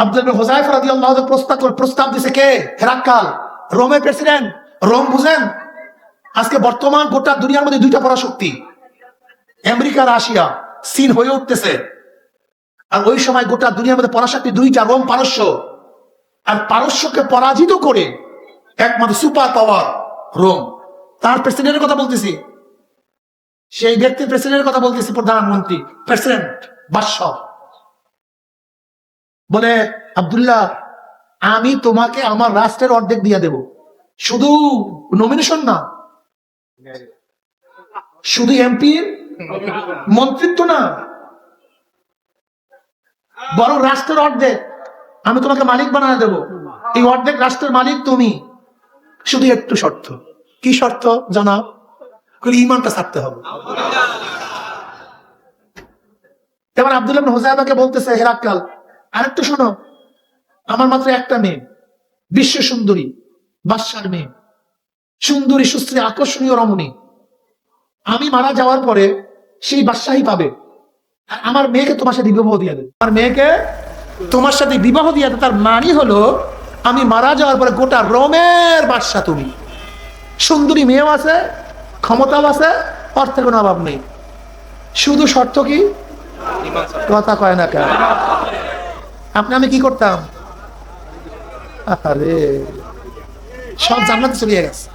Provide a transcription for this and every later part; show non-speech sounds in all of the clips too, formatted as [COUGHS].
আব্দুল হোসাইফ রাদিয়াল্লাহু আনহু প্রস্তাব প্রস্তাব দিছে কে? হেরাক্কাল। রোমের প্রেসিডেন্ট, রোম বুঝেন? আজকে বর্তমান গোটা দুনিয়ার মধ্যে দুইটা পরাশক্তি। আমেরিকা, রাশিয়া হয়ে উঠতেছে। আর ওই সময় গোটা দুনিয়ার মধ্যে পরাশক্তি দুইটা, রোম পারস্য। আর পারস্যকে পরাজিত করে একমাত্র সুপার পাওয়ার রোম। তার প্রেসিডেন্টের কথা বলতেছি। সেই ব্যক্তির প্রেসিডেন্টের কথা বলতেছি প্রধানমন্ত্রী, প্রেসিডেন্ট বাদশাহ। বলে, আব্দুল্লাহ, আমি তোমাকে আমার রাষ্ট্রের অর্ধেক দিয়ে দেব। শুধু নমিনেশন না, শুধু এমপির মন্ত্রিত্ব না, বরং রাষ্ট্রের অর্ধেক। আমি তোমাকে মালিক বানিয়ে দেব। এই অর্ধেক রাষ্ট্রের মালিক তুমি। শুধু একটু শর্ত। কি শর্ত, জানাও? ইমানটা ছাড়তে হবে। এবার আব্দুল্লাহ হুজাইফাকে বলতেছে, হেরাক্কাল আরেকটু শোনো। আমার মাত্র একটা মেয়ে বিশ্ব সুন্দরী বাদশার মেয়ে। সুন্দরী, সুশ্রী, আকর্ষণীয় রমণী। আমি মারা যাওয়ার পরে সেই বাদশাহী পাবে। আমার মেয়েকে তোমার সাথে বিবাহ দিয়ে দেবে। আমার মেয়েকে তোমার সাথে বিবাহ দিয়ে তার মানি হলো, আমি মারা যাওয়ার পরে গোটা রমের বাদশা তুমি। সুন্দরী মেয়েও আছে, ক্ষমতাও আছে অর্থের কোনো অভাব নেই। শুধু শর্ত কি? কথা কয় না কেন? আপনি, আমি কি করতাম? আরে, সব জান্নাতে চলে গেছে।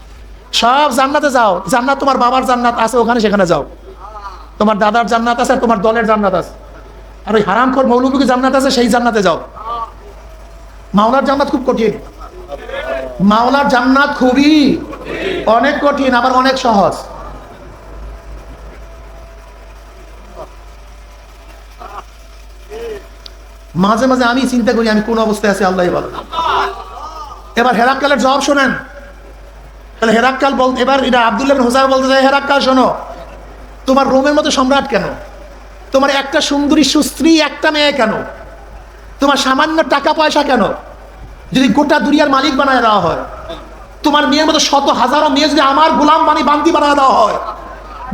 সব জান্নাতে যাও। জান্নাত তোমার বাবার জান্নাত আছে, ওখানে সেখানে যাও। তোমার দাদার জান্নাত আছে তোমার দলের জান্নাত আছে। আর ওই হারামখোর মৌলবীকে জান্নাত আছে, সেই জান্নাতে যাও। মাওলার জান্নাত খুব কঠিন। মাওলার জান্নাত খুবই অনেক কঠিন, আবার অনেক সহজ। মাঝে মাঝে আমি চিন্তা করি, আমি কোন অবস্থায় আছি আল্লাহ বলো এবার হেরাক্কালের জবাব শোনেন। তাহলে হেরাক্কাল বল, এবার এটা আবদুল্লাহ হোসাই বলতে চাই হেরাক্কাল, শোনো। তোমার রোমের মতো সম্রাট কেন? তোমার একটা সুন্দরী সুস্ত্রী, একটা মেয়ে কেন? তোমার সামান্য টাকা পয়সা কেন? যদি গোটা দুনিয়ার মালিক বানায় দেওয়া হয়, তোমার মেয়ের মতো শত হাজারো মেয়ে যদি আমার গোলাম বানি বান্দি বানায় দেওয়া হয়,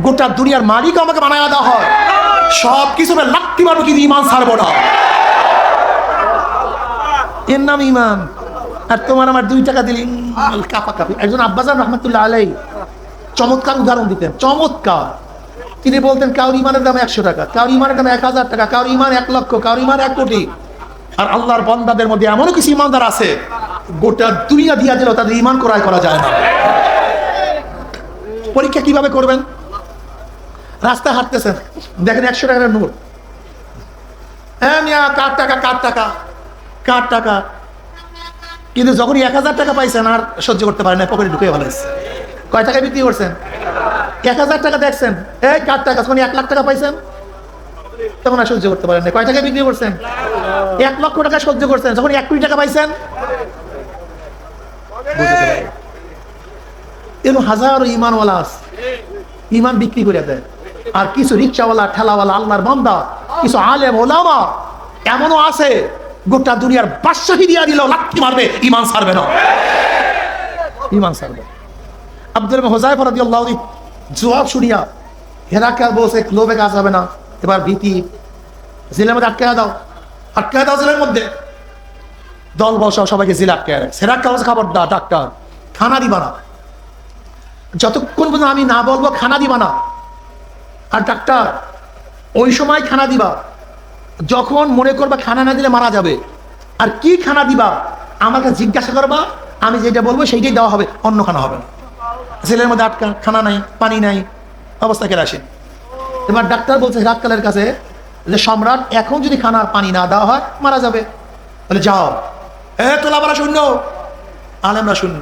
গোটা দুনিয়ার মালিক আমাকে বানায় দেওয়া হয় সব কিছু লাত্তি মারবো কিন্তু ইমান ছাড়বো না। এর নাম ইমান আর তোমার আমার দুই টাকা দিলে কাপা কাপি একজন আব্বাজান রহমতুল্লাহ আলাই চমৎকার উদাহরণ দিতেন, চমৎকার। তিনি বলতেন কাউর ইমানের দাম একশো টাকা কাউর ইমানের দাম এক হাজার টাকা কাউর ইমান এক লক্ষ কাউর ইমান এক কোটি। আর আল্লাহর বন্দাদের মধ্যে এমনও কিছু ইমানদার আছে, গোটা দুনিয়া দিয়া দিলেও তাদের ইমান ক্রয় করা যায় না। পরীক্ষা কীভাবে করবেন? রাস্তায় হাঁটতেছেন, দেখেন একশো টাকার নোট। হ্যাঁ মিয়া, কার টাকা কার টাকা? কার টাকা? কিন্তু যখনই এক হাজার টাকা পাইছেন, আর সহ্য করতে পারেন পকেটে ঢুকে ফেলেছে কয় টাকা বিক্রি করছেন? এক হাজার টাকা দেখছেন। এই কার টাকা? যখন এক লাখ টাকা পাইছেন, তখন আর সহ্য করতে পারেন কয় টাকা বিক্রি করছেন? এক লক্ষ টাকা সহ্য করছেন। যখন এক কোটি টাকা পাইছেন। এরকম হাজারো ইমানওয়ালা আছে। ইমান বিক্রি করে দেয়। আর কিছু রিক্সাওয়ালা, ঠেলাওয়ালা আল্লাহর বান্দা, কিছু আলেম, ওলামা, এমনও আছে গোটা দুনিয়ার বাদশাহী দিয়া দিলেও লাঠি মারবে ইমান ছাড়বে না। ইমান ছাড়বে। আব্দুল হোজাই ফরাদি আল্লাহ জবাব শুনিয়া হেরাকাল বলছে লোভে কাজ হবে না। এবার ভীতি। জেলের মধ্যে আটকে দাও। আটকে দাও জেলের মধ্যে। দল বল সহ সবাইকে জেলে আটকে রাখছে হেরাকাল বলছে খাবার দা ডাক্তার। খানা দিবা না। যতক্ষণ পর্যন্ত আমি না বলব, খানা দিবা না। আর ডাক্তার, ওই সময় খানা দিবা। যখন মনে করবা খানা না দিলে মারা যাবে, আর কি খানা দিবা, আমাকে জিজ্ঞাসা করবা, আমি যেটা বলব সেইটাই দেওয়া হবে, অন্য খানা হবে না। ছেলের মধ্যে আটকা, খানা নাই, পানি নাই, অবস্থা কেটে আসে। এবার ডাক্তার বলছে রাতকালের কাছে যে, সম্রাট, এখন যদি খানা পানি না দেওয়া হয়, মারা যাবে। বলে, যাও। এ তোলাবারা শূন্য। আলেমরা শূন্য।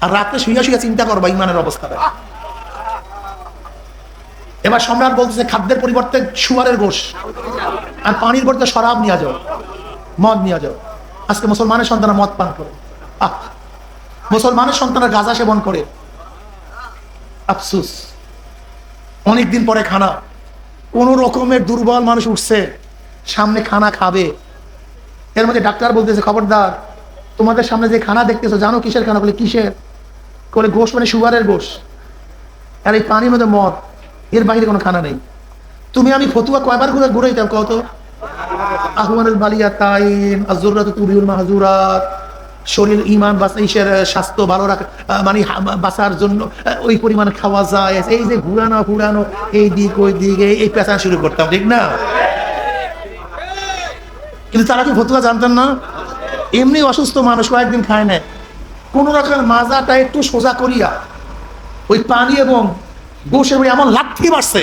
আর রাত্রে শুয়ে শুয়ে চিন্তা করবা, ইমানের অবস্থাটা এবার সম্রাট বলতেছে, খাদ্যের পরিবর্তে সুয়ারের গোশ। আর পানির পরিবর্তে শরাব নিয়ে যাও, মদ নিয়ে যাও। আজকে মুসলমানের সন্তানরা মদ পান করে। মুসলমানের সন্তানরা গাঁজা সেবন করে। আফসুস। অনেকদিন পরে খানা। কোন রকমের দুর্বল মানুষ উঠছে, সামনে খানা খাবে। এর মধ্যে ডাক্তার বলতেছে, খবরদার, তোমাদের সামনে যে খানা দেখতেছো, জানো কিসের খানা? বলে, কিসের? বলে, গোশ মানে সুগারের গোশ। আর এই পানির মধ্যে মদ। এর বাইরে কোনো খানা নেই। তুমি আমি ফতুয়া কয়বার ঘুরে ঘুরে দিতাম কত শরীর ইমান রাখা মানে বাঁচার জন্য ওই খাওয়া যায়। যে পেঁচা শুরু করতাম না? কিন্তু তারা কি ফতুয়া জানতেন না? এমনি অসুস্থ মানুষ কয়েকদিন খায় না। কোন রকমের মাজাটা একটু সোজা করিয়া, ওই পানি এবং গোসের উপরে এমন লাঠি মারছে,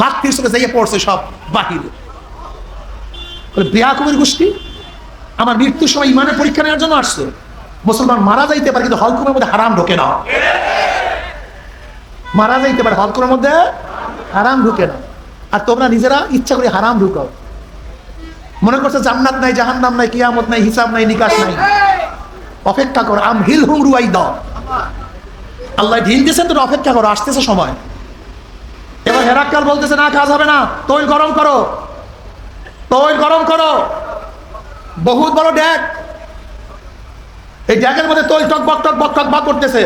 লাঠির সাথে যাইয়ে পড়ছে সব বাহিরে। বেয়াকুমের গোষ্ঠী আমার মৃত্যুর সময় ইমানের পরীক্ষা নেওয়ার জন্য আসছে। মুসলমান মারা যাইতে পারে, কিন্তু হলকুমের মধ্যে হারাম ঢোকে না। মারা যাইতে পারে, হলকুমের মধ্যে হারাম ঢুকে না। আর তোমরা নিজেরা ইচ্ছা করে হারাম ঢুকাও। মনে করছে জান্নাত নাই, জাহান্নাম নাই, কিয়ামত নাই, হিসাব নাই, নিকাশ নাই। অপেক্ষা করো, আম হিল হুম রুয়াই দাও আল্লাহ ঢিল দিয়েছেন তোর অপেক্ষা করো, আসতেছে সময়। এবার হেরাক্কাল বলতেছে, না, কাজ হবে না, তৈল গরম করো, তৈল গরম করো, বহুত বড় ড্যাগ। এই ড্যাগের মধ্যে তৈল টক বক টক বক টক বক করতেছে।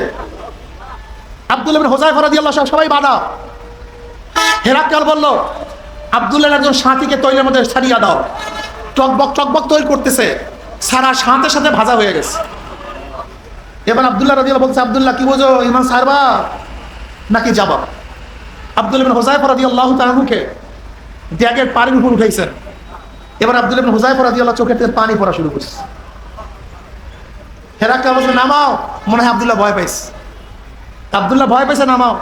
আব্দুল হোসাই ফরাদি আল্লাহ সব সবাই বাধা হেরাক্কাল বলল আব্দুল্লাহ একজন সাথীকে তৈলের মধ্যে ছাড়িয়ে দাও। টকবক টকবক তৈল করতেছে। সারা সাথে সাথে ভাজা হয়ে গেছে। এবার আবদুল্লাহ রাদিয়াল্লাহু বলছে, আব্দুল্লাহ, কি বোঝো? ইমান সারবা নাকি যাবা? আব্দুল ইবনে হুযায়ফা রাদিয়াল্লাহু তাআলা মুখে ড্যাগের পানির উপর উঠাইছেন। এবার আব্দুল ইবনে হুযায়ফা রাদিয়াল্লাহু চোখের থেকে পানি পড়া শুরু করছে। হেরাক্কা বলছে, নামাও। মনে হয় আব্দুল্লাহ ভয় পাইছে। আব্দুল্লাহ ভয় পাইছে, নামাও।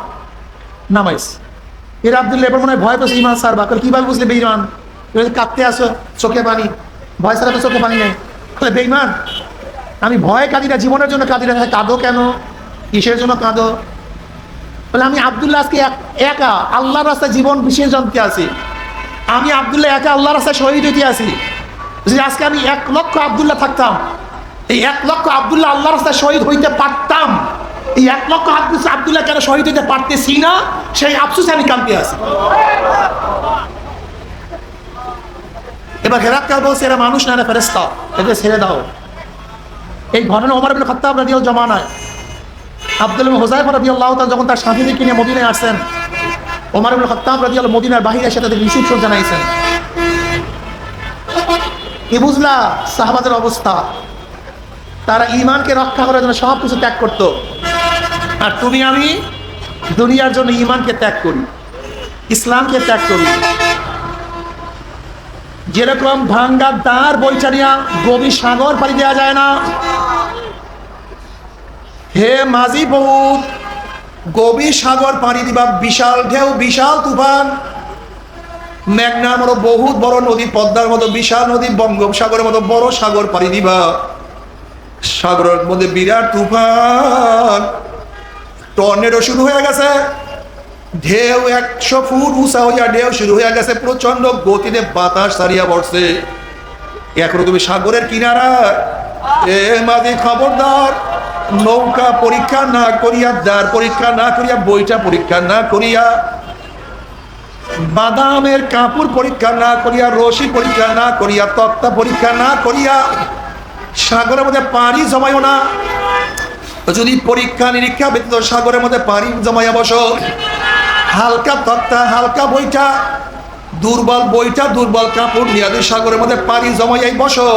নামাইছে। এর আব্দুল্লাহ এবার মনে হয় ভয় পাইছে, ইমান সারবা? কল কীভাবে বুঝলে এবার কাঁদতে আসো, চোখে পানি। ভয় ছাড়া তো চোখে পানি নেই। বলে বেঈমান আমি ভয় কাঁদি না, জীবনের জন্য কাঁদি না। কাঁদো কেন? কিসের জন্য কাঁদো? বলে, আমি আবদুল্লাহ আজকে একা আল্লাহর রাস্তায় জীবন বিশেষ জানতে আছি আমি আবদুল্লাহ একা আল্লাহর রাস্তায় শহীদ হইতে আছি যদি আজকে আমি এক লক্ষ আবদুল্লাহ থাকতাম। এই এক লক্ষ আবদুল্লাহ আল্লাহর রাস্তায় শহীদ হইতে পারতাম। এই এক লক্ষ আব্দুল আবদুল্লাহ কেন শহীদ হইতে পারতেছি না? সেই আফসোসে আমি কাঁদতে আছি এবার হেরাক্কাল বলছে, এরা মানুষ না, এরা ফেরেস্তা এদের ছেড়ে দাও। এই ঘটনা ওমর ইবনে খাত্তাব রাদিয়াল জমানায়। আব্দুল হোজাইফা রাদিয়াল্লাহু তাআলা যখন তার স্বামীকে নিয়ে মদিনায় আসছেন, ওমর ইবনে খাত্তাব রাদিয়াল মদিনার বাহিরে এসে তাদের রিসিপশন জানাইছেন। কি বুঝলা সাহাবাদের অবস্থা? তারা ঈমানকে রক্ষা করার জন্য সব কিছু ত্যাগ করতো। আর তুমি আমি দুনিয়ার জন্য ইমানকে ত্যাগ করি, ইসলামকে ত্যাগ করি। যেরকম ভাঙ্গার দ্বার বৈচারিয়া গভীর সাগর পাড়ি দেওয়া যায় না। হে মাঝি বহুত গভীর সাগর পাড়ি দিবা বিশাল ঢেউ, বিশাল তুফান। মেঘনার মতো বহুত বড় নদী, পদ্মার মতো বিশাল নদী, বঙ্গোপসাগরের মতো বড় সাগর পাড়ি দিবা। সাগরের মধ্যে বিরাট তুফান। টর্নেডো শুরু হয়ে গেছে। ঢেউ একশো ফুট উঁচা হইয়া ঢেউ শুরু হইয়া গেছে প্রচণ্ড গতিতে বাতাস সারিয়া পড়ছে এখনও তুমি সাগরের কিনারা? এ মাঝে খবরদার, নৌকা পরীক্ষা না করিয়া দ্বার পরীক্ষা না করিয়া বইটা পরীক্ষা না করিয়া, বাদামের কাপড় পরীক্ষা না করিয়া, রশি পরীক্ষা না করিয়া, তক্তা পরীক্ষা না করিয়া, সাগরের মধ্যে পানি জমাইও না। যদি পরীক্ষা, নিরীক্ষা ব্যতীত সাগরের মধ্যে পানি জমাইয়া বসো। হালকা তক্তা, হালকা বইটা, দুর্বল বইটা, দুর্বল কাপড় নিয়ে সাগরের মধ্যে পানি জমাইয়াই বসো,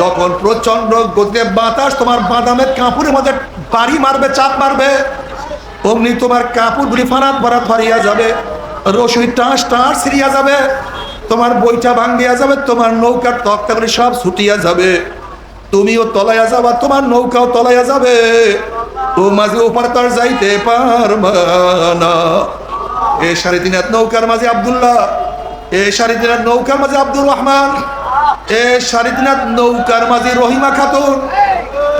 যখন প্রচণ্ড গতিতে বাতাস তোমার বাদামের কাপড়ের মধ্যে পানি মারবে, চাপ মারবে, অমনি তোমার কাপড়গুলি ফারাত ফারাত ফারিয়া যাবে রসুই টাস টাস ছিড়িয়া যাবে, তোমার বইটা ভাঙ্গিয়া যাবে, তোমার নৌকার তক্তাগুলি সব ছুটিয়া যাবে। তুমিও তলাইয়া যাবা, তোমার নৌকাও তলাইয়া যাবে। ও মাঝে ওপার তার যাইতে পারবা না। এ সাড়ে তিন নৌকার মাঝে আবদুল্লাহ, এ সাড়ে তিন নৌকার মাঝে আব্দুর রহমান, এ সাড়ে নৌকার মাঝে রহিমা খাতুন।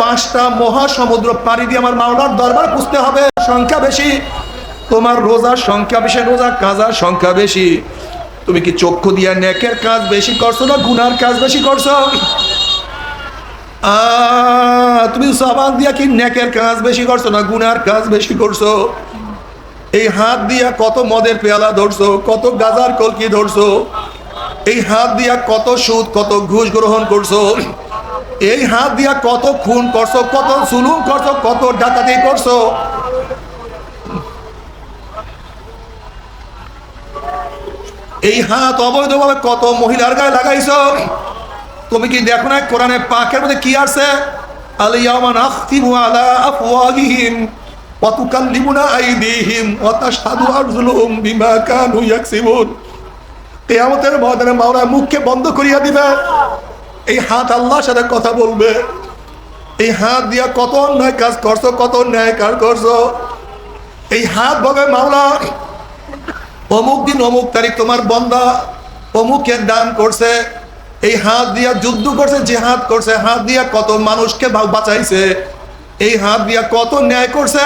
পাঁচটা মহাসমুদ্র পাড়ি দিয়ে আমার মাওলার দরবার পুষতে হবে, সংখ্যা বেশি। তোমার রোজার সংখ্যা বেশি, রোজা কাজার সংখ্যা বেশি। তুমি কি চক্ষু দিয়া নেকের কাজ বেশি করছ না গুনার কাজ বেশি করছ? তুমি সাবান দিয়া কি নেকের কাজ বেশি করছ না গুনার কাজ বেশি করছ? এই হাত দিয়া কত মদের পেয়ালা ধরছো, কত গাজার কলকি ধরছো, এই হাত দিয়া কত সুদ, কত ঘুষ গ্রহণ করছ, এই হাত দিয়া কত খুন করছ, কত সুলুম করছ, কত ডাকাতি করছ। এই হাত অবৈধভাবে কত মহিলার গায়ে লাগাইছ তুমি কি দেখো না কোরআনে পাকের মধ্যে কি আছে বিমা মাওলা মুখকে বন্ধ করিয়া এই হাত আল্লাহর সাথে কথা বলবে। এই হাত দিয়া কত অন্যায় কাজ করছ, কত অন্যায় কাজ করছ। এই হাত ভগে মাওলা, অমুক দিন অমুক তারিখ তোমার বন্দা অমুকের দান করছে। এই হাত দিয়া যুদ্ধ করছে জেহাদ করছে, হাত দিয়া কত মানুষকে বাঁচাইছে, এই হাত দিয়া কত ন্যায় করছে,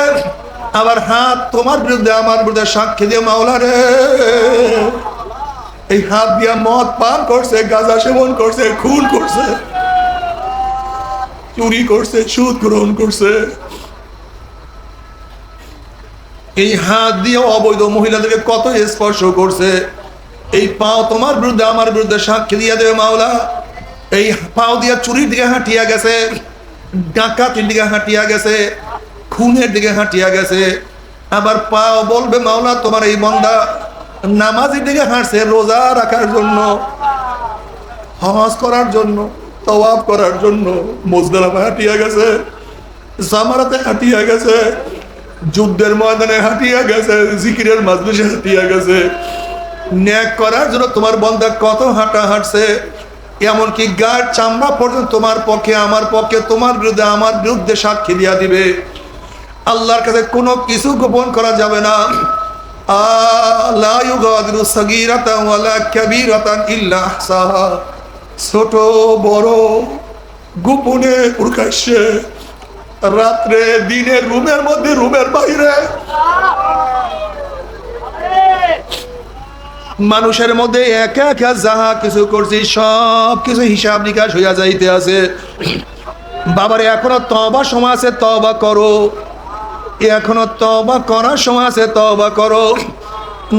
আবার হাত তোমার বিরুদ্ধে, আমার বিরুদ্ধে সাক্ষী দিয়ে মাওলা রে। এই হাত দিয়া মদ পান করছে, গাঁজা সেবন করছে, খুন করছে, চুরি করছে, সুদ গ্রহণ করছে। এই হাত দিয়ে অবৈধ মহিলাদেরকে কত স্পর্শ করছে এই পাও তোমার বিরুদ্ধে, আমার বিরুদ্ধে সাক্ষী দিয়ে দেবে মাওলা। এই পাও দিয়া চুরির দিকে হাঁটিয়া গেছে, ডাকাতির দিকে হাঁটিয়া গেছে, খুনের দিকে হাঁটিয়া গেছে। আবার পাও বলবে, মাওলা, তোমার এই বন্দা নামাজের দিকে হাঁটছে রোজা রাখার জন্য, হজ করার জন্য, তওয়াব করার জন্য মোজদারাফা হাঁটিয়া গেছে, জামারাতে হাঁটিয়া গেছে, যুদ্ধের ময়দানে হাঁটিয়া গেছে, জিকিরের মাজলিসে হাঁটিয়া গেছে। ন্যাক করার জন্য তোমার বন্দা কত হাঁটা হাঁটছে, এমনকি গায়ের চামড়া পর্যন্ত তোমার পক্ষে, আমার পক্ষে, তোমার বিরুদ্ধে, আমার বিরুদ্ধে সাক্ষী দিয়া দিবে। আল্লাহর কাছে কোনো কিছু গোপন করা যাবে না। ছোট, বড়, গোপনে প্রকাশ্যে রাত্রে দিনের রুমের মধ্যে, রুমের বাইরে। মানুষের মধ্যে একা একা যাহা কিছু করছি, সব কিছু হিসাব নিকাশ হইয়া যাইতে আছে। বাবারে, এখনও তবা সময় আছে তবা করো। এখনও তবা করার সময় আছে তবা করো।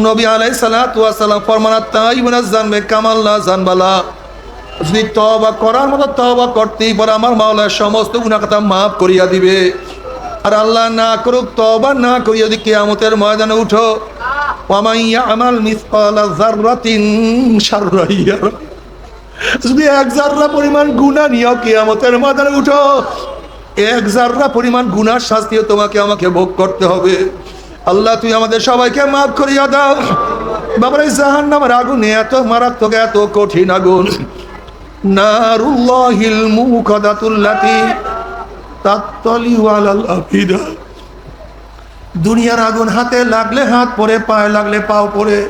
নবী আলাই সালাম ফরমানা তাই বোনা জানবে কামাল্লা জানবালা। যদি তবা করার মতো তবা করতেই পারে, আমার মাওলা সমস্ত গুণাকথা মাফ করিয়া দিবে। আর আল্লাহ না করুক তবা না করিয়া যদি কেয়ামতের ময়দানে উঠো আমাল মিসকালা যাররাতিন শাররান ইয়ারা। যদি এক জাররা পরিমাণ গুণা নিয়েও কেয়ামতের ময়দানে উঠো, এক জাররা পরিমাণ গুনার শাস্তিও তোমাকে আমাকে ভোগ করতে হবে। আল্লাহ তুই আমাদের সবাইকে মাফ করিয়া দাও। বাবার এই জাহান নামের আগুন এত মারাত্মক, এত কঠিন আগুন। নারুল্লাহিল মুকাদাতুল্লাতি তাত্তালি আলাল আফিদা। দুনিয়ার আগুন হাতে লাগলে হাত পরে, পায়ে লাগলে পাও পরে।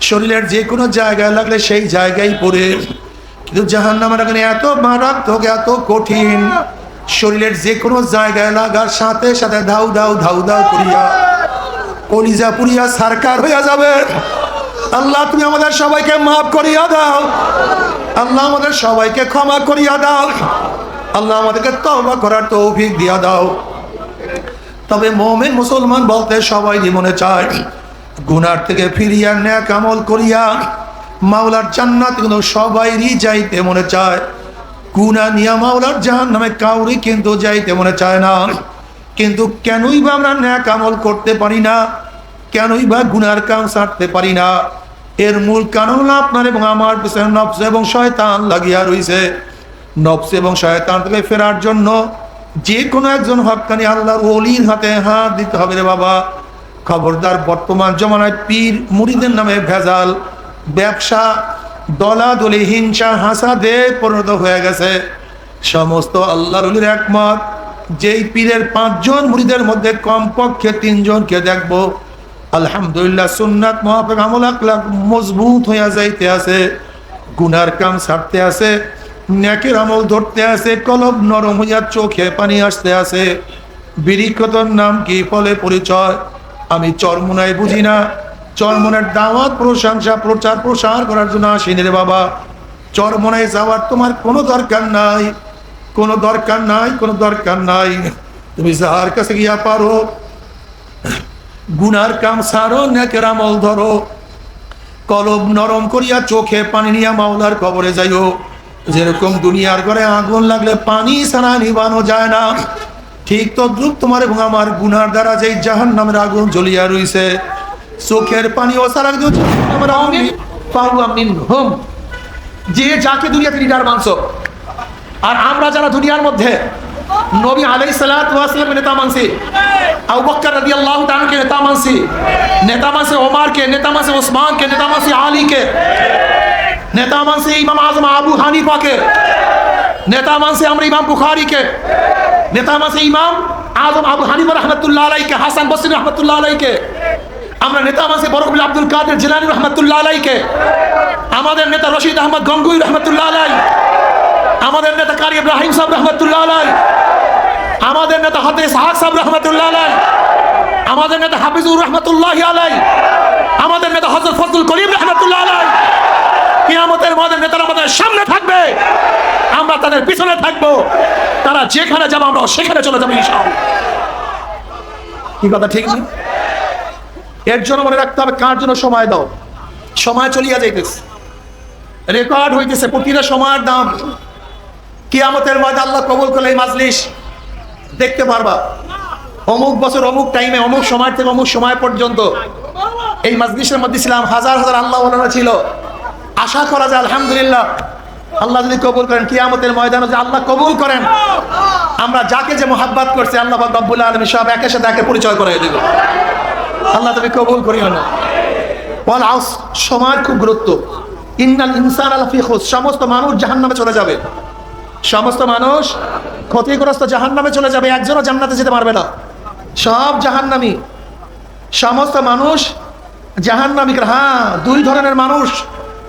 শরীরের যে কোনো জায়গায় লাগলে সেই জায়গায় পড়ে। কিন্তু জাহান নামের আগুন এত মারাত্মক, এত কঠিন, শরীরের যে কোনো জায়গায় লাগার সাথে সাথে ধাউ ধাউ ধাউ ধাউ করিয়া কলিজা পুরিয়া সারকার হইয়া যাবে। আল্লাহ, তুমি আমাদের সবাইকে মাফ করিয়া দাও। আল্লাহ, আমাদের সবাইকে ক্ষমা করিয়া দাও। আল্লাহ, আমাদেরকে তওবা করার তৌফিক দিয়া দাও। তবে মোমেন মুসলমান বলতে সবাই মনে চায়। গুনার থেকে ফিরিয়া ন্যাক আমল করিয়া মাওলার জান্নাত কিন্তু সবাইরই যাইতে মনে চায়। গুনা নিয়া মাওলার জাহান নামে কাউরি কিন্তু যাইতে মনে চায় না। কিন্তু কেনই বা আমরা ন্যাক আমল করতে পারি না? কেনই বা গুনার কাম ছাড়তে পারি না? এর মূল কারণ আপনার এবং আমার পিছনে নফস এবং শয়তান লাগিয়া রইছে। নফস এবং শয়তান থেকে ফেরার জন্য যে কোনো একজন হকানি আল্লাহর ওলির হাতে হাত দিতে হবে রে বাবা। খবরদার বর্তমান জমানায় পীর মুড়িদের নামে ভেজাল, ব্যবসা, দলাদলি, হিংসা, হাসাদে পরিণত হয়ে গেছে। সমস্ত আল্লাহর অলির একমত, যেই পীরের পাঁচজন মুড়িদের মধ্যে কমপক্ষে তিনজনকে দেখব। আলহামদুলিল্লাহ সুন্নাত মহাপেক আমল আকলাক মজবুত হইয়া যাইতে আছে, গুনার কাম ছাড়তে আছে। ন্যাকের আমল ধরতে আছে কলব নরম হইয়া চোখে পানি আসতে আছে। বিরিক্ষতর নাম কি? ফলে পরিচয়। আমি চরমুনায় বুঝি না। চরমনের দাওয়াত, প্রশংসা, প্রচার, প্রসার করার জন্য আসিনি রে বাবা। চরমনায় যাওয়ার তোমার কোনো দরকার নাই। কোনো দরকার নাই, কোনো দরকার নাই। তুমি যার কাছে গিয়া পারো, গুনার কাম সারো নেকের আমল ধরো। কলব নরম করিয়া চোখে পানি নিয়া মাওলার কবরে যাইও। যেরকম দুনিয়ার ঘরে আগুন লাগলে পানি ছাড়া নিবানো যায় না। ঠিক তো দ্রুপ তোমার এবং আমার গুনার দ্বারা যেই জাহান নামের আগুন জ্বলিয়া রইছে চোখের পানি ও সারা মিনহুম যে যাকে দুনিয়াতে লিডার মানছো। আর আমরা যারা দুনিয়ার মধ্যে নবী ওয়াস সালামের নেতা মানছি আবু বকর রাদিয়াল্লাহু তাআলাকে নেতা মানছি নেতা মানছি ওমরকে নেতা মানছি ওসমানকে নেতা মানছি আলীকে নেতা মানছি ইমাম আজম আবু হানিফাকে। নেতা মানছি আমরা ইমাম বুখারীকে। নেতা মানছি ইমাম আজম আবু হানিফা রহমতুল্লাহ আলাইকে, হাসান বসরি রহমতুল্লাহ আলাইকে। আমরা নেতা মানছি বরকবুল আব্দুল কাদের জিলানী রহমতুল্লাহ আলাইকে। আমাদের নেতা রশিদ আহমদ গঙ্গুই রহমতুল্লাহ আলাই। আমাদের নেতা কারি ইব্রাহিম সাহেব রহমতুল্লাহ আলাই। আমাদের নেতা হাতে সাহাক সাহেব রহমতুল্লাহ আলাই। আমাদের নেতা হাফিজুর রহমতুল্লাহ আলাই। আমাদের নেতা হজরত ফজলুল করিম রহমতুল্লাহ আলাই। কিয়ামতের মদের নেতারা আমাদের সামনে থাকবে। আমরা তাদের পিছনে থাকব। তারা যেখানে যাব আমরা সেখানে চলে যাব ইনশাআল্লাহ। কি কথা, ঠিক না? এর জন্য মনে রাখতে হবে, কার জন্য সময় দাও? সময় চলিয়া যাইতেছে। রেকর্ড হইতেছে, প্রতিটা সময়ের দাম। কিয়ামতের মধ্যে আল্লাহ কবুল করলে এই মাজলিস দেখতে পারবা। অমুক বছর, অমুক টাইমে অমুক সময় থেকে অমুক সময় পর্যন্ত এই মাজলিসের মধ্যে ছিলাম, হাজার হাজার আল্লাহ ছিল। আশা করা যায়, আলহামদুলিল্লাহ। আল্লাহ যদি কবুল করেন, কিয়ামতের ময়দানে যে আল্লাহ কবুল করেন, আমরা যাকে যে মোহাব্বত করছে, আল্লাহ রব্বুল আলমী সব একের সাথে একে পরিচয় করে দেব। আল্লাহ তুমি কবুল করিও না। বল আউস সময়ের খুব গুরুত্ব। ইন্নাল ইনসান আলাফি খুস, সমস্ত মানুষ জাহান্নামে চলে যাবে। সমস্ত মানুষ ক্ষতিগ্রস্ত জাহান্নামে চলে যাবে, একজনও জান্নাতে যেতে পারবে না। সব জাহান্নামি। সমস্ত মানুষ জাহান্নামী হ্যাঁ দুই ধরনের মানুষ।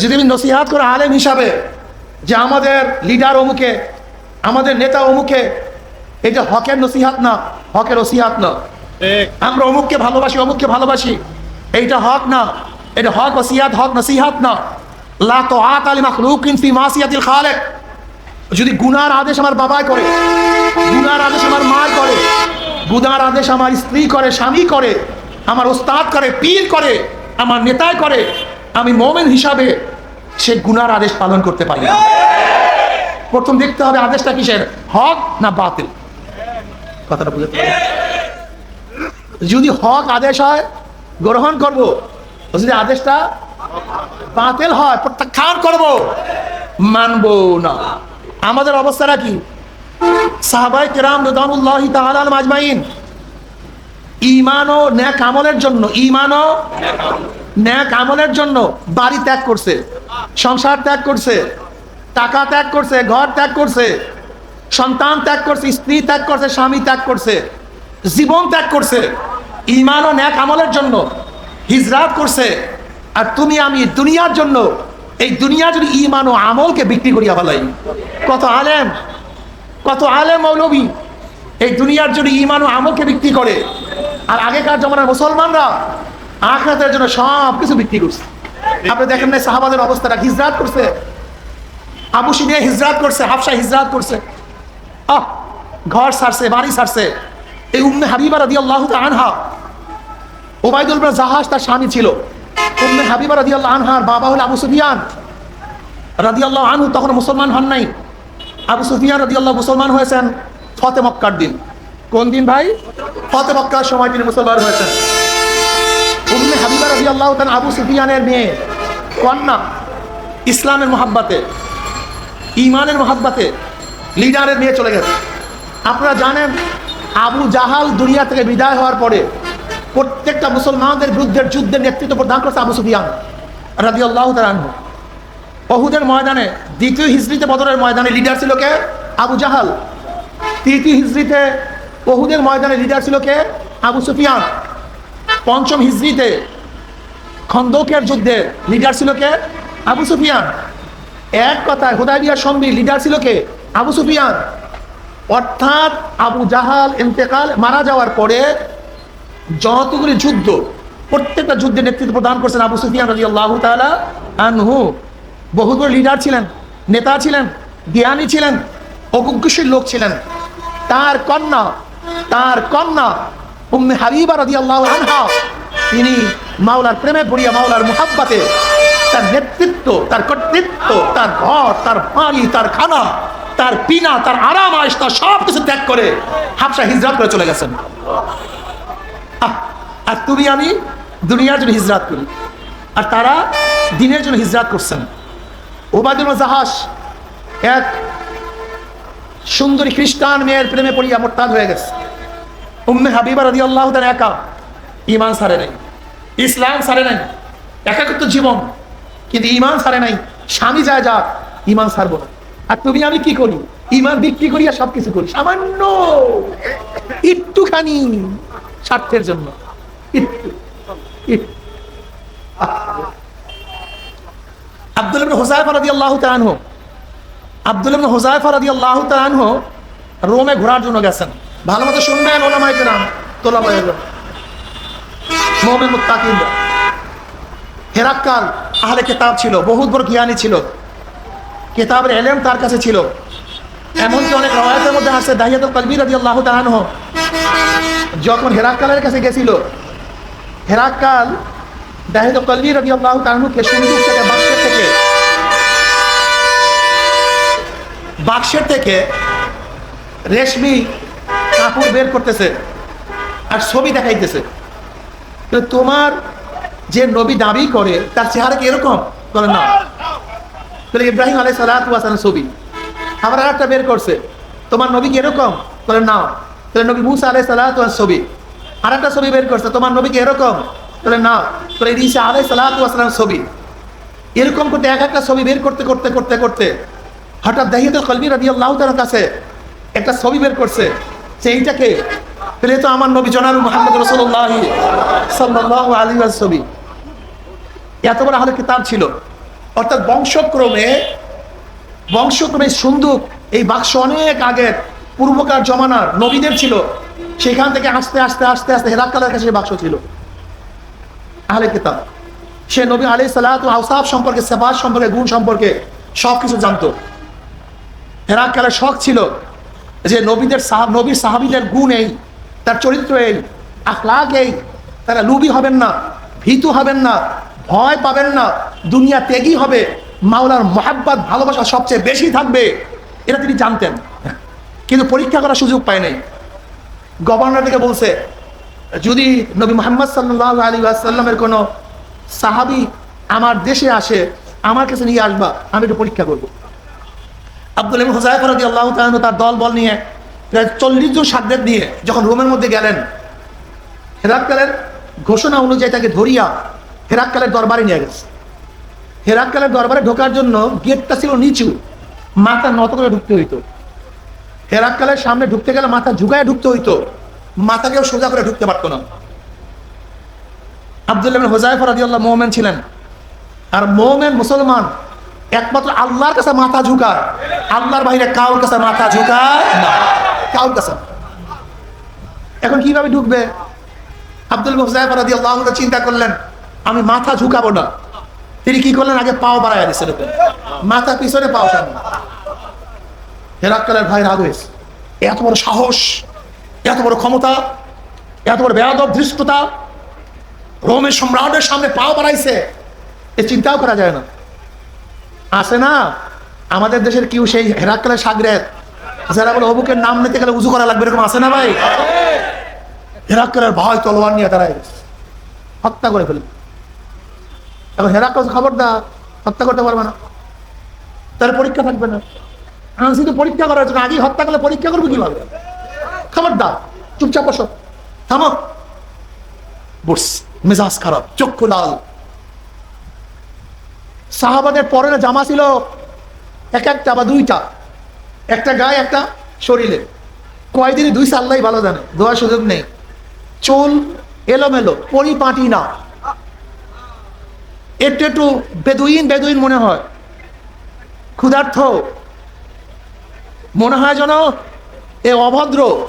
যদি আমি নসিহাত করে আলেম হিসাবে যে আমাদের লিডার অমুকে আমাদের নেতা অমুকে এটা হকের নসিহাত না হকের নসিহাত না। আমরা অমুককে ভালোবাসি অমুককে ভালোবাসি। এইটা হক না এটা হক ওসিয়াত হক নসিহাত না। লা তাআত আলি মাখলুকিন ফি মাসিয়াতিল খালিক। যদি গুনার আদেশ আমার বাবাই করে গুনার আদেশ আমার মা করে গুনার আদেশ আমার স্ত্রী করে স্বামী করে আমার ওস্তাদ করে পীর করে আমার নেতায় করে আমি মোমেন হিসাবে সে গুনার আদেশ পালন করতে পারি। প্রথম দেখতে হবে আদেশটা কিসের? হক না বাতিল? কথাটা বুঝতে পারি যদি হক আদেশ হয়, গ্রহণ করব। যদি আদেশটা বাতিল হয়, প্রত্যাখ্যান করব, মানব না। আমাদের অবস্থাটা কি? সাহাবাই কেরাম রদানুল্লাহি তাআলা মাজমাইন। ঈমান ও ন্যাক আমলের জন্য, ঈমান ও ন্যাক আমলের জন্য বাড়ি ত্যাগ করছে, সংসার ত্যাগ করছে, টাকা ত্যাগ করছে, ঘর ত্যাগ করছে, সন্তান ত্যাগ করছে, স্ত্রী ত্যাগ করছে, স্বামী ত্যাগ করছে, জীবন ত্যাগ করছে ইমান ও ন্যাক আমলের জন্য হিজরাত করছে। আর তুমি, আমি দুনিয়ার জন্য, এই দুনিয়া যদি ঈমান ও আমলকে বিক্রি করিয়া ফেলাই, কত আলেম কত আলেম মৌলবী এই দুনিয়ার জন্য ঈমান ও আমলকে বিক্রি করে, আর আগেকার জমানার মুসলমানরা আখরাতের জন্য সব কিছু বিক্রি করছে। আপনি দেখেন না সাহাবাদের অবস্থাটা, হিজরাত করছে। আবু সিনিয়া হিজরাত করছে হাফসা হিজরাত করছে। আহ, ঘর সারছে, বাড়ি সারছে। এই উম্মে হাবিবা রাদি আল্লাহ আনহা, ওবায়দুল জাহাজ তার স্বামী ছিল। উম্মে হাবিবা রাদি আল্লাহ আনহার বাবা হল আবু সুফিয়ান। রাদি আল্লাহ আনহু তখন মুসলমান হন নাই। আবু সুফিয়ান রাদি আল্লাহ মুসলমান হয়েছেন ফতে মক্কার দিন। কোন দিন ভাই? ফতে মক্কার সময় তিনি মুসলমান হয়েছেন। হাবিবা রাদি আবু সুফিয়ানের মেয়ে কন্যা, ইসলামের মোহাব্বাতে ইমানের মোহাব্বাতে লিডারের নিয়ে চলে গেছে। আপনারা জানেন, আবু জাহাল দুনিয়া থেকে বিদায় হওয়ার পরে প্রত্যেকটা মুসলমানদের বিরুদ্ধে যুদ্ধের নেতৃত্ব প্রদান করছে আবু সুফিয়ান রাজি আল্লাহ তালানহ অহুদের ময়দানে, দ্বিতীয় হিজড়িতে বদরের ময়দানে লিডার ছিল কে? আবু জাহাল। তৃতীয় হিজড়িতে অহুদের ময়দানে লিডার ছিল কে? আবু সুফিয়ান। পঞ্চম হিজড়িতে খন্দকের যুদ্ধে লিডার ছিল কে? আবু সুফিয়ান। এক কথায় হুদাইবিয়ার সন্ধি লিডার ছিল কে? আবু সুফিয়ান। অর্থাৎ আবু জাহাল ইন্তেকাল মারা যাওয়ার পরে যতগুলি যুদ্ধ, প্রত্যেকটা যুদ্ধে নেতৃত্ব প্রদান করছেন আবু সুফিয়ান রাজি আল্লাহ তালা আনহু। বহুত বড় লিডার ছিলেন, নেতা ছিলেন, জ্ঞানী ছিলেন অজ্ঞশীল লোক ছিলেন। তার কন্যা তার কন্যা উম্মে হাবিবা রাজি আল্লাহ আনহা, তিনি মাওলার প্রেমে পড়িয়া মাওলার মুহাব্বাতে তার নেতৃত্ব, তার কর্তৃত্ব, তার ঘর, তার বাড়ি, তার খানা, তার পিনা, তার আরাম, আয়স তার সব কিছু ত্যাগ করে হাফসা হিজরাত করে চলে গেছেন। আর তুমি, আমি দুনিয়ার জন্য হিজরাত করি। আর তারা দিনের জন্য হিজরাত করছেন। ওবাদুল জাহাজ এক সুন্দরী খ্রিস্টান মেয়ের প্রেমে পড়িয়া মোরতাদ হয়ে গেছে। উম্মে হাবিবা রাদি আল্লাহ তার একা ইমান সারে নাই। ইসলাম সারে নাই, একাকিত্ব জীবন, কিন্তু ইমান সারে নাই, স্বামী যায় যাক ইমান সারবো না। আর তুমি, আমি কি করি? ইমান বিক্রি করিয়া সব কিছু করি। সামান্য একটুখানি স্বার্থের জন্য। আব্দুল হুজাইফা রাদিয়াল্লাহু তাআলা আব্দুল হুজাইফা রাদিয়াল্লাহু তাআলা রোমে ঘোরার জন্য গেছেন। ভালো মতো শুনবেন ওলামায়ে কেরাম, তোলাবায়ে কেরাম মুমিন মুত্তাকিন। হেরাক্কাল আহলে কিতাব ছিল, বহুত বড় জ্ঞানী ছিল। কিতাবের এলেম তার কাছে ছিল। এমনকি অনেক রওয়ায়াতের মধ্যে আছে দাহিয়াতুল কলবি রাদিয়াল্লাহু তাআলা আনহু। যখন হেরাক্কালের কাছে গেছিল, হেরাক্কাল দাহিয়াতুল কলবি রাদিয়াল্লাহু তাআলা আনহুকে সুন্দর থেকে বাক্সের থেকে বাক্সের থেকে রেশমি কাপড় বের করতেছে আর ছবি দেখাইতেছে। তোমার যে নবী দাবি করে, তার চেহারা কি এরকম? বলে না। তাহলে ইব্রাহিম আলাই সালাতাম ছবি। আবার আর একটা বের করছে। তোমার নবী কি এরকম? বলে না। তাহলে নবী মুসা আলাই সালাত ছবি। আর একটা ছবি বের করছে। তোমার নবী কি এরকম? বলে না। তাহলে রিসা আলাই সালাতাম ছবি। এরকম করতে এক একটা ছবি বের করতে করতে করতে করতে হঠাৎ দাহিদুল কলবি রাজি আল্লাহ কাছে একটা ছবি বের করছে। সেইটাকে পেলে তো আমার নবী জনাব মোহাম্মদ রসুল্লাহ সাল্লাহ আলী এত বড় আহলে কিতাব ছিল। অর্থাৎ বংশক্রমে বংশক্রমে সুন্দুক, এই বাক্স অনেক আগের, পূর্বকার জমানার নবীদের ছিল। সেখান থেকে আস্তে আস্তে আস্তে আস্তে হেরাক্কালের কাছে বাক্স ছিল। আহলে কিতাব। সে নবী আলি সালাত আউসাফ সম্পর্কে সেবাস সম্পর্কে, গুণ সম্পর্কে সব কিছু জানতো হেরাক্কালের শখ ছিল যে নবীদের নবীর সাহাবিদের গুণ এই। তার চরিত্র এই আখলাক এই তারা লুবি হবেন না, ভীতু হবেন না, ভয় পাবেন না, দুনিয়া ত্যাগী হবে, মাওলার মহাব্বাত, ভালোবাসা সবচেয়ে বেশি থাকবে, এটা তিনি জানতেন। কিন্তু পরীক্ষা করার সুযোগ পায় নাই। গভর্নর থেকে বলছে, যদি নবী মোহাম্মদ সাল্লাহ আলী আসাল্লামের কোনো সাহাবি আমার দেশে আসে, আমার কাছে নিয়ে আসবা, আমি একটু পরীক্ষা করব। আব্দুল ইবনে হুজাইফা আল্লাহ তার দল বল নিয়ে চল্লিশ জন সাদ্দেদ নিয়ে যখন রোমের মধ্যে গেলেন হেরাক্কালের ঘোষণা অনুযায়ী তাকে ধরিয়া হেরাক্কালের দরবারে নিয়ে গেছে। হেরাক্কালের দরবারে ঢোকার জন্য গেটটা ছিল নিচু, মাথা নত করে ঢুকতে হইতো। হেরাক্কালের সামনে ঢুকতে গেলে মাথা ঝুঁকায় ঢুকতে হইতো, মাথাকেও সোজা করে ঢুকতে পারতো না। আব্দুল্লাহ ইবনে হুজাইফা রাদিয়াল্লাহু মোমেন ছিলেন। আর মোমেন মুসলমান একমাত্র আল্লাহর কাছে মাথা ঝুঁকায়, আল্লাহর বাইরে কাউর কাছে মাথা ঝুঁকায় না। কাউর কাছে এখন কীভাবে ঢুকবে? আব্দুল আল্লাহ চিন্তা করলেন, আমি মাথা ঝুঁকাবো না। তিনি কি করলেন? আগে পাও বাড়াইয়া দিচ্ছেন মাথা পিছনে পাও সামনে। হেরাক্কালের ভাই রাগ এত বড় সাহস, এত বড় ক্ষমতা, এত বড় বেয়াদব ধৃষ্টতা রোমের সম্রাটের সামনে পাও বাড়াইছে, এ চিন্তাও করা যায় না। আছে না? আমাদের দেশের কেউ সেই হেরাক্কালের সাগরেত যারা বলে অবুকের নাম নিতে গেলে উজু করা লাগবে, এরকম আছে না ভাই? হেরাক্কালের ভয় তলোয়ার নিয়ে গেছে। হত্যা করে ফেলবে। এখন হেরাক্কাল খবর দা হত্যা করতে পারবে না। তার পরীক্ষা থাকবে না। পরীক্ষা করার জন্য আগেই হত্যা করলে পরীক্ষা করব কীভাবে? খবর চুপচাপ বসো। থামো। মেজাজ খারাপ চক্ষু লাল। সাহাবাদের পরনে জামা ছিল এক একটা বা দুইটা। একটা গায়ে, একটা শরীরে। কয়দিনে দুই সাল্লাই ভালো জানে দোয়ার সুযোগ নেই। চুল এলোমেলো, পরিপাটি না। একটু একটু বেদুইন বেদুইন মনে হয়। ক্ষুধার্থ। মনে হয় যেন এ অভদ্র।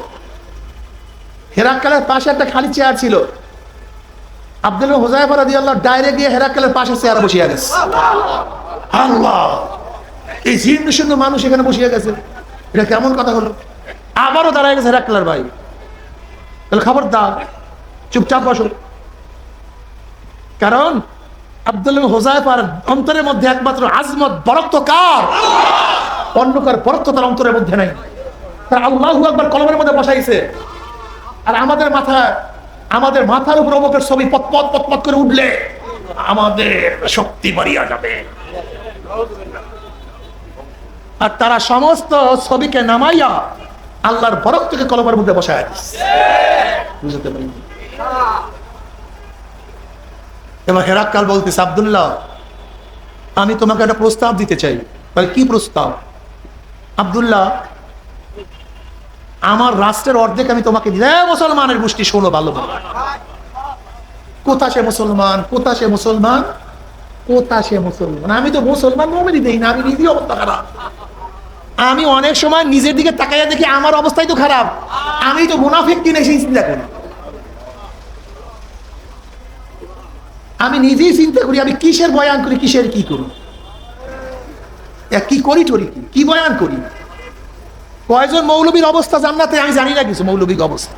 হেরাক্কালের পাশে একটা খালি চেয়ার ছিল। আব্দুল হোজাইফা রাদি আল্লাহ ডাইরেক্ট গিয়ে হেরাক্কালের পাশে চেয়ার বসিয়ে গেছে। আল্লাহ! এই জীর্ণ সুন্দর মানুষ এখানে বসিয়ে গেছে। এটা কেমন কথা হলো? আবারও দাঁড়ায় গেছে হেরাক্কালের ভাই। তাহলে খবর দাও চুপচাপ বসো। কারণ আব্দুল হোজাইফার অন্তরের মধ্যে একমাত্র আজমত বরক্ত কার? অন্য কার বরক্ত তার অন্তরের মধ্যে নাই। তার আল্লাহ একবার কলমের মধ্যে বসাইছে। আর আমাদের মাথা আমাদের মাথার উপর অমুকের ছবি পতপত পতপত করে উঠলে আমাদের শক্তি বাড়িয়া যাবে। আর তারা সমস্ত ছবিকে নামাইয়া আল্লাহর বরক্তকে কলমের মধ্যে দিচ্ছে বুঝতে পারিনি। এবার হেরাক্কাল বলতেছে, আবদুল্লাহ, আমি তোমাকে একটা প্রস্তাব দিতে চাই। কি প্রস্তাব? আবদুল্লাহ, আমার রাষ্ট্রের অর্ধেক আমি তোমাকে দিই মুসলমানের গোষ্ঠী, শোনো ভালো। কোথা সে মুসলমান? কোথা সে মুসলমান? কোথা সে মুসলমান? আমি তো মুসলমান দেই না, আমি নিজেই অবস্থা খারাপ। আমি অনেক সময় নিজের দিকে তাকাইয়া দেখি আমার অবস্থাই তো খারাপ। আমি তো মুনাফিক কিনে সেই চিন্তা করি। আমি নিজেই চিন্তা করি, আমি কিসের বয়ান করি, কিসের কি করি? কি করি টরি কি? কি বয়ান করি? কয়জন মৌলবীর অবস্থা জান্নাতে? আমি জানি না কিছু মৌলবিক অবস্থা।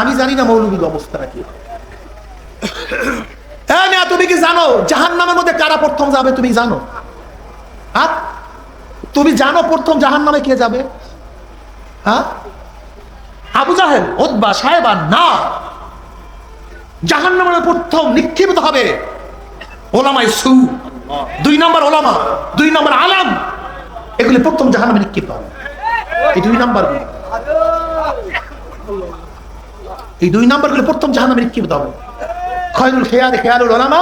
আমি জানি না মৌলবীর অবস্থাটা কি। [COUGHS] হ্যাঁ তুমি কি জানো? জাহান নামের মধ্যে কারা প্রথম যাবে তুমি জানো? হ্যাঁ তুমি জানো প্রথম জাহান নামে কে যাবে? হ্যাঁ? আবু জাহেল ওদবা সাহেবা না। জাহান নামের প্রথম নিক্ষিপ্ত হবে ওলামাই সু। দুই নম্বর ওলামা, দুই নম্বর আলাম। এগুলি প্রথম জাহান নামে নিক্ষিপ্ত হবে। এই দুই নাম্বার এই দুই নম্বরগুলো প্রথম জাহান নামে নিক্ষিপ্ত হবে। খয়রুল খেয়ার খেয়ারুল ওলামা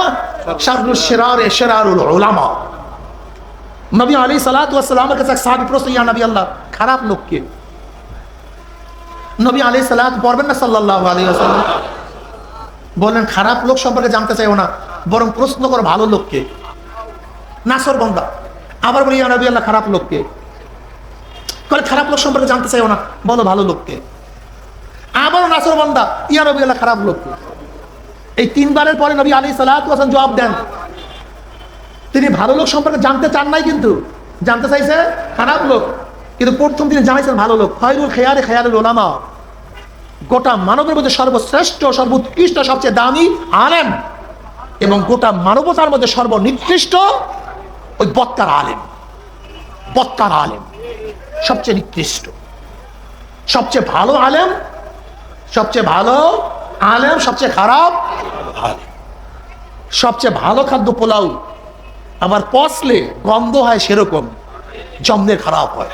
শারুল শেরার, শেরারুল ওলামা। নবী আলী সালাতামের কাছে এক সাহাবি প্রশ্ন, ইয়া নবী আল্লাহ, খারাপ লোককে নবী আলী সালাত পড়বেন না সাল্লাহ আলী বললেন, খারাপ লোক সম্পর্কে জানতে চাইও না, বরং প্রশ্ন করো, ভালো লোককে নাসর বন্দা আবার বলি, ইয়া নবী আল্লাহ, খারাপ লোককে কলে, খারাপ লোক সম্পর্কে জানতে চাইও না, বলো, ভালো লোককে আবারও নাসর বন্দা ইয়া নবী আল্লাহ, খারাপ লোককে এই তিনবারের পরে নবী আলী সালাত জবাব দেন তিনি ভালো লোক সম্পর্কে জানতে চান নাই কিন্তু। জানতে চাইছে খারাপ লোক। কিন্তু প্রথম তিনি জানাইছেন ভালো লোক। খয়রুল খেয়ারে খেয়ারুল ওলামা গোটা মানবের মধ্যে সর্বশ্রেষ্ঠ, সর্বোৎকৃষ্ট, সবচেয়ে দামি আলেম এবং গোটা মানবতার মধ্যে সর্বনিকৃষ্ট ওই বত্তার আলেম। বত্তার আলেম। সবচেয়ে নিকৃষ্ট। সবচেয়ে ভালো আলেম, সবচেয়ে ভালো আলেম, সবচেয়ে খারাপ আলেম। সবচেয়ে ভালো খাদ্য পোলাও আবার পচলে গন্ধ হয় সেরকম জমদের খারাপ হয়।